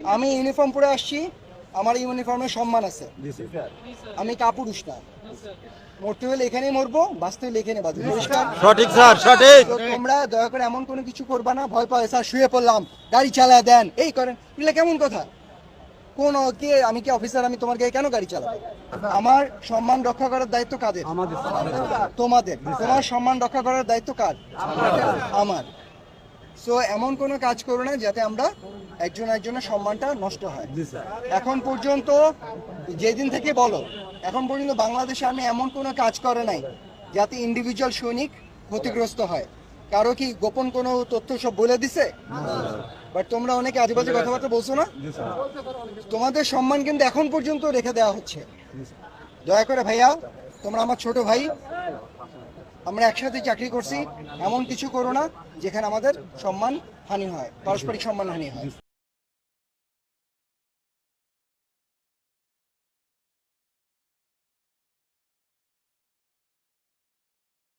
আমি ইউনিফর্ম পরে আসছি আমার ইউনিফর্মের সম্মান আছে। আমি কাপুরুষ না। মরতে হলে এখানেই মরবো বাঁচতে হলে এখানে বাঁচবো। সঠিক স্যার সঠিক। তোমরা দয়া করে এমন কোনো কিছু করবা না ভয় পায় স্যার শুয়ে পড়লাম গাড়ি চালায় দেন এই করেন। এগুলো কেমন কথা? কোন কে আমি কি অফিসার আমি তোমার গায়ে কেন গাড়ি চালাবো? আমার সম্মান রক্ষা করার দায়িত্ব কাদের? তোমাদের। তোমার সম্মান রক্ষা করার দায়িত্ব কার? আমার। সো এমন কোনো কাজ করো না যাতে আমরা একজন একজনের সম্মানটা নষ্ট হয়। এখন পর্যন্ত যেদিন থেকে বলো এখন পর্যন্ত বাংলাদেশে আমি এমন কোনো কাজ করে নাই যাতে ইন্ডিভিজুয়াল সৈনিক ক্ষতিগ্রস্ত হয়। কারও কি গোপন কোনো তথ্য সব বলে দিছে? বাট তোমরা অনেকে আজেবাজে কথাবার্তা বলছো না? তোমাদের সম্মান কিন্তু এখন পর্যন্ত রেখে দেওয়া হচ্ছে। দয়া করে ভাইয়া তোমরা আমার ছোট ভাই আমরা একসাথে চাকরি করছি এমন কিছু করো না যেখানে আমাদের সম্মান হানি হয় পারস্পরিক সম্মান হানি হয়।